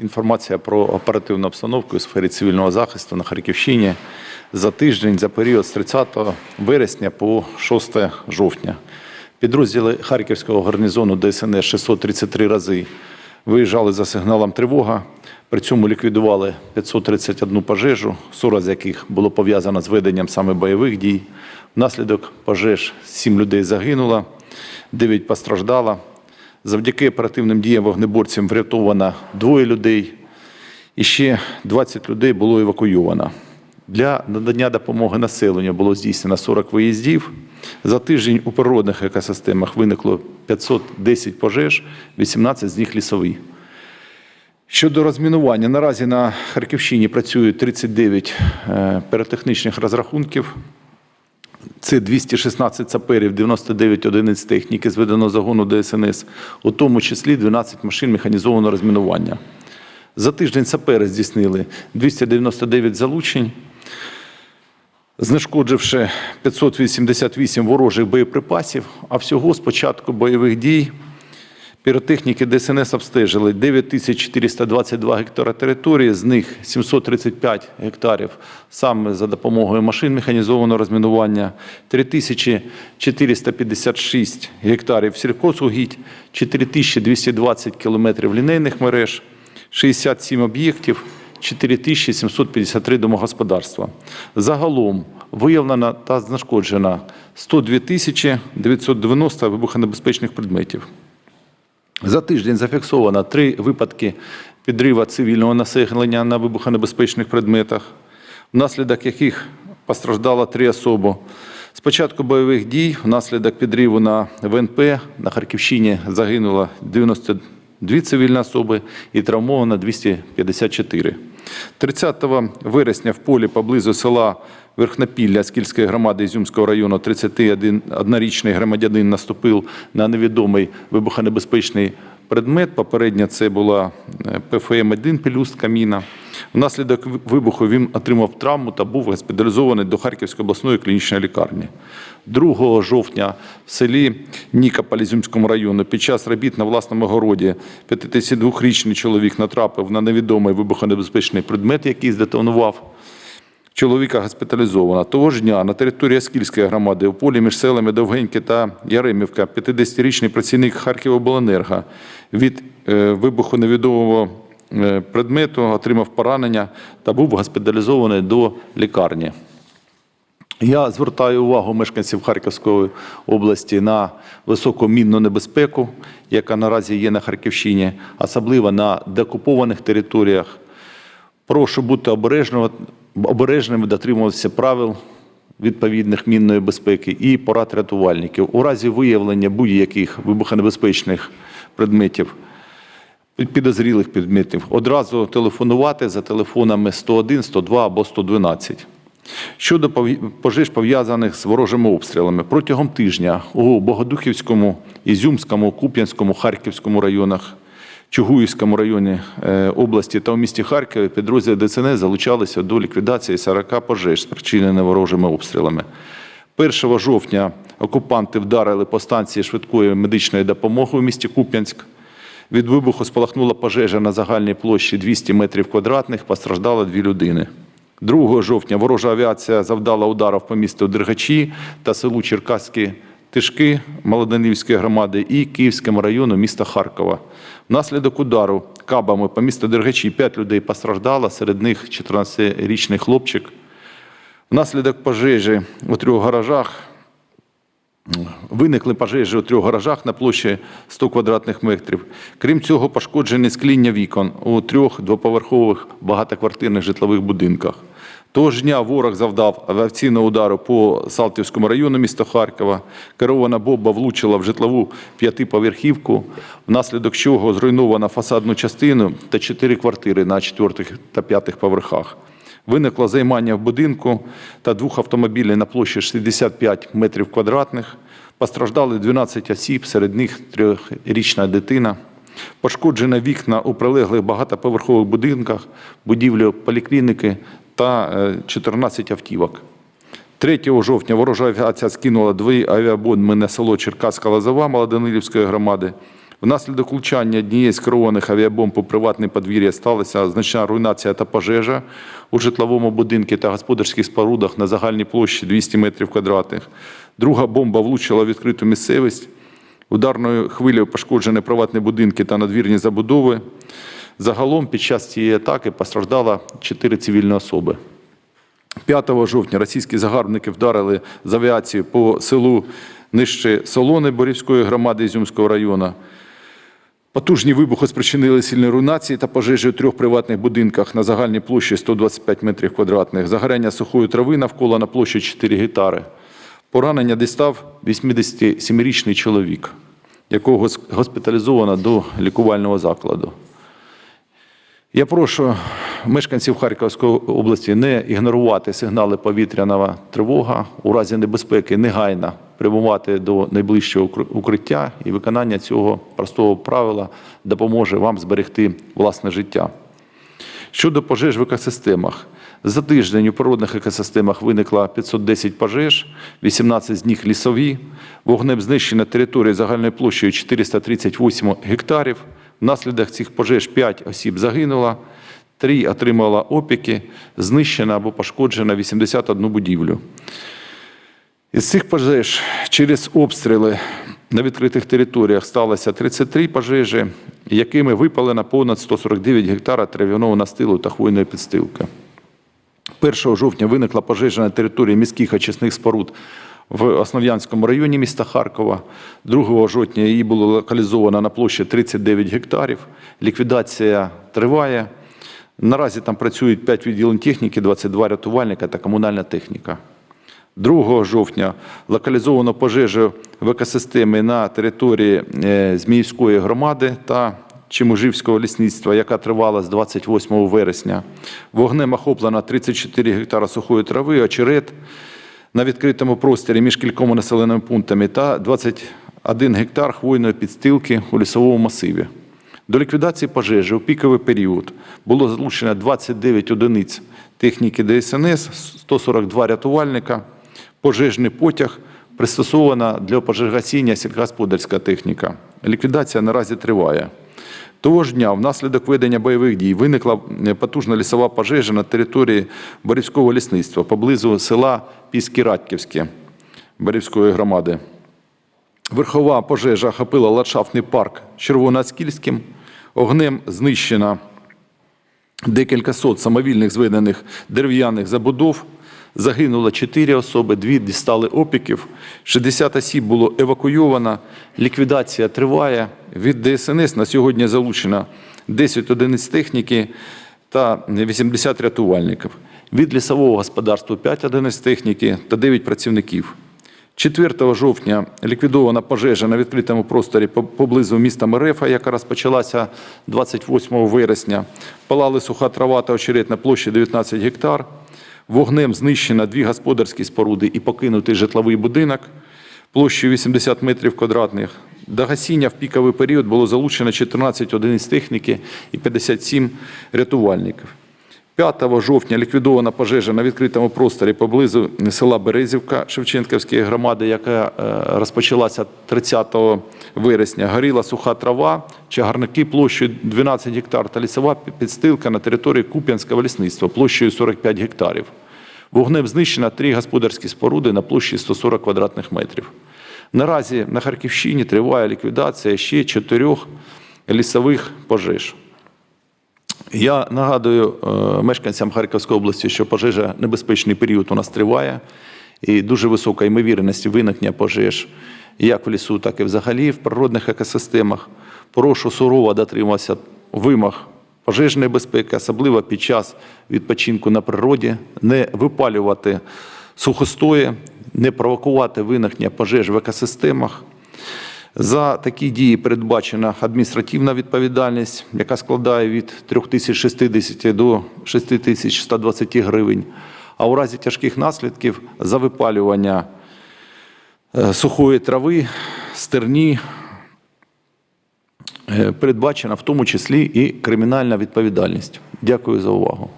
інформація про оперативну обстановку у сфері цивільного захисту на Харківщині за тиждень, за період з 30 вересня по 6 жовтня. Підрозділи Харківського гарнізону ДСНС 633 рази виїжджали за сигналом тривога. При цьому ліквідували 531 пожежу, 40 з яких було пов'язано з веденням саме бойових дій. Внаслідок пожеж 7 людей загинуло, 9 постраждало. Завдяки оперативним діям вогнеборцям врятовано двоє людей, і ще 20 людей було евакуйовано. Для надання допомоги населенню було здійснено 40 виїздів. За тиждень у природних екосистемах виникло 510 пожеж, 18 з них лісові. Щодо розмінування, наразі на Харківщині працює 39 е, піротехнічних розрахунків. Це 216 саперів, 99 одиниць техніки зведеного загону ДСНС, у тому числі 12 машин механізованого розмінування. За тиждень сапери здійснили 299 залучень, знешкодживши 588 ворожих боєприпасів, а всього з початку бойових дій піротехніки ДСНС обстежили 9422 гектара території, з них 735 гектарів саме за допомогою машин механізованого розмінування, 3456 гектарів сільхозугідь, 4220 кілометрів лінейних мереж, 67 об'єктів, 4753 домогосподарства. Загалом виявлено та знешкоджено 102 990 вибухонебезпечних предметів. За тиждень зафіксовано три випадки підриву цивільного населення на вибухонебезпечних предметах, внаслідок яких постраждало три особи. З початку бойових дій внаслідок підриву на ВНП на Харківщині загинуло 92 цивільні особи і травмовано 254. 30 вересня в полі поблизу села Верхнопілля Скільської громади Ізюмського району 31-річний громадянин наступив на невідомий вибухонебезпечний предмет. Попередньо це була е, ПФМ-1 пелюстка міна. Внаслідок вибуху він отримав травму та був госпіталізований до Харківської обласної клінічної лікарні. 2 жовтня в селі Нікополь Ізюмському району під час робіт на власному городі 52-річний чоловік натрапив на невідомий вибухонебезпечний предмет, який здетонував. Чоловіка госпіталізовано. Того ж дня на території Аскільської громади у полі між селами Довгеньке та Яремівка 50-річний працівник Харківобленерго від е, вибуху невідомого е, предмету отримав поранення та був госпіталізований до лікарні. Я звертаю увагу мешканців Харківської області на високу мінну небезпеку, яка наразі є на Харківщині, особливо на деокупованих територіях. Прошу бути обережними, дотримуватися правил відповідних мінної безпеки і порад рятувальників. У разі виявлення будь-яких вибухонебезпечних предметів, підозрілих предметів, одразу телефонувати за телефонами 101, 102 або 112. Щодо пожеж, пов'язаних з ворожими обстрілами, протягом тижня у Богодухівському, Ізюмському, Куп'янському, Харківському районах, Чугуївському районі е, області та у місті Харкові підрозділи ДСНС залучалися до ліквідації 40 пожеж, спричинених ворожими обстрілами. 1 жовтня окупанти вдарили по станції швидкої медичної допомоги у місті Куп'янськ. Від вибуху спалахнула пожежа на загальній площі 200 метрів квадратних, постраждало дві людини. 2 жовтня ворожа авіація завдала ударів по місту Дергачі та селу Черкаські Тишки Молодонівської громади і Київському району міста Харкова. Внаслідок удару кабами по місту Дергачі 5 людей постраждало, серед них 14-річний хлопчик. Внаслідок пожежі у трьох гаражах Виникли пожежі у трьох гаражах на площі 100 квадратних метрів. Крім цього, пошкоджені скління вікон у трьох двоповерхових багатоквартирних житлових будинках. Того ж дня ворог завдав авіаційного удару по Салтівському району міста Харкова. Керована бомба влучила в житлову п'ятиповерхівку, внаслідок чого зруйновано фасадну частину та чотири квартири на четвертих та п'ятих поверхах. Виникло займання в будинку та двох автомобілів на площі 65 метрів квадратних. Постраждали 12 осіб, серед них трьохрічна дитина. Пошкоджено вікна у прилеглих багатоповерхових будинках, будівлі поліклініки та е, 14 автівок. 3 жовтня ворожа авіація скинула дві авіабомби на село Черкаська Лозова Молодонилівської громади. Внаслідок влучання однієї з керованих авіабомб у приватне подвір'я сталася значна руйнація та пожежа у житловому будинку та господарських спорудах на загальній площі 200 метрів квадратних. Друга бомба влучила в відкриту місцевість. Ударною хвилею пошкоджені приватні будинки та надвірні забудови. Загалом під час цієї атаки постраждало 4 цивільні особи. 5 жовтня російські загарбники вдарили з авіації по селу нижче Солони Борівської громади Ізюмського району. Потужні вибухи спричинили сильні руйнації та пожежі у трьох приватних будинках на загальній площі 125 метрів квадратних. Загоряння сухої трави навколо на площі 4 гектари. Поранення дістав 87-річний чоловік, якого госпіталізовано до лікувального закладу. Я прошу мешканців Харківської області не ігнорувати сигнали повітряного тривога у разі небезпеки негайно прямувати до найближчого укриття і виконання цього простого правила допоможе вам зберегти власне життя. Щодо пожеж в екосистемах. За тиждень у природних екосистемах виникло 510 пожеж, 18 з них лісові. Вогнем знищена територія загальною площею 438 гектарів. Внаслідок цих пожеж 5 осіб загинуло, 3 отримало опіки, знищена або пошкоджена 81 будівлю. Із цих пожеж через обстріли на відкритих територіях сталося 33 пожежі, якими випалено понад 149 гектара трав'яного настилу та хвойної підстилки. 1 жовтня виникла пожежа на території міських очисних споруд в Основ'янському районі міста Харкова. 2 жовтня її було локалізовано на площі 39 гектарів. Ліквідація триває. Наразі там працюють 5 відділень техніки, 22 рятувальника та комунальна техніка. 2 жовтня локалізовано пожежу в екосистемі на території е, Зміївської громади та Чимужівського лісництва, яка тривала з 28 вересня. Вогнем охоплено 34 гектара сухої трави, очерет на відкритому просторі між кількома населеними пунктами та 21 гектар хвойної підстилки у лісовому масиві. До ліквідації пожежі у піковий період було залучено 29 одиниць техніки ДСНС, 142 рятувальника, пожежний потяг, пристосована для пожежгасіння сільськогосподарська техніка. Ліквідація наразі триває. Того ж дня, внаслідок ведення бойових дій, виникла е, потужна лісова пожежа на території Борівського лісництва поблизу села Піски-Радьківське Борівської громади. Верхова пожежа охопила ландшафтний парк Червоноцькільським. Огнем знищено декілька сот самовільних зведених дерев'яних забудов. Загинуло 4 особи, дві дістали опіків, 60 осіб було евакуйовано. Ліквідація триває. Від ДСНС на сьогодні залучено 10 одиниць техніки та 80 рятувальників. Від лісового господарства 5 одиниць техніки та 9 працівників. 4 жовтня ліквідована пожежа на відкритому просторі поблизу міста Мерефа, яка розпочалася 28 вересня. Палали суха трава та очерет на площі 19 гектар. Вогнем знищено дві господарські споруди і покинутий житловий будинок площею 80 метрів квадратних. До гасіння в піковий період було залучено 14 одиниць техніки і 57 рятувальників. 5 жовтня ліквідована пожежа на відкритому просторі поблизу села Березівка Шевченківської громади, яка е, розпочалася 30 вересня. Горіла суха трава, чагарники площею 12 гектар та лісова підстилка на території Куп'янського лісництва площею 45 гектарів. Вогнем знищено три господарські споруди на площі 140 квадратних метрів. Наразі на Харківщині триває ліквідація ще чотирьох лісових пожеж. Я нагадую е, мешканцям Харківської області, що пожежа небезпечний період у нас триває, і дуже висока ймовірність виникнення пожеж як в лісу, так і взагалі в природних екосистемах. Прошу сурово дотримуватися вимог пожежної безпеки, особливо під час відпочинку на природі, не випалювати сухостої, не провокувати виникнення пожеж в екосистемах. За такі дії передбачена адміністративна відповідальність, яка складає від 3060 до 6120 гривень. А у разі тяжких наслідків за випалювання е, сухої трави, стерні е, передбачена в тому числі і кримінальна відповідальність. Дякую за увагу.